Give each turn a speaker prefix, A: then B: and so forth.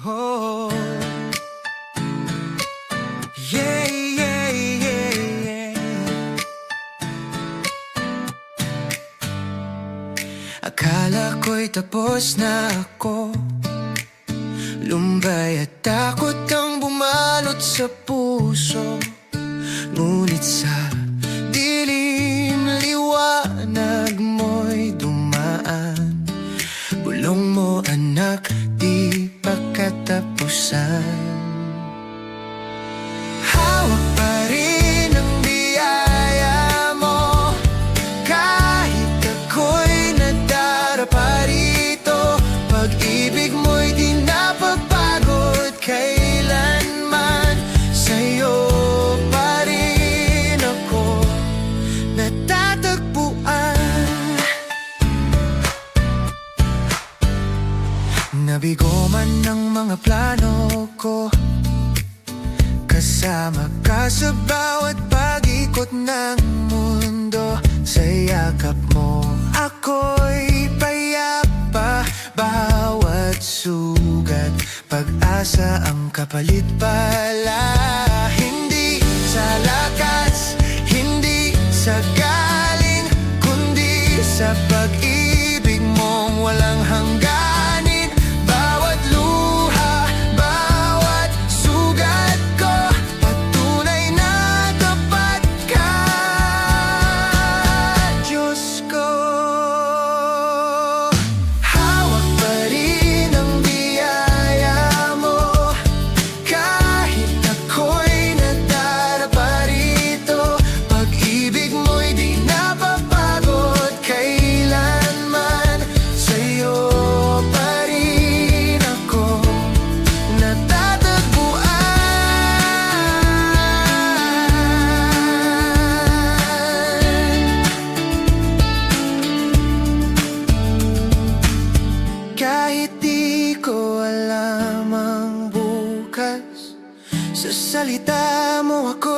A: Oh. Yeah, yeah, yeah, yeah. Akala ko'y tapos na ako Lumbay at takot ang bumalot sa puso Ngunit sa dilim liwanag mo'y dumaan Nabigo man ng mga plano ko. Kasama ka sa bawat pag-ikot ng mundo. Sa yakap mo ako'y payapa. Bawat sugat Pag-asa ang kapalit pala. Hindi sa lakas Hindi sa galing Kundi sa pag-ibig mong walang hangganin salita mo ako'y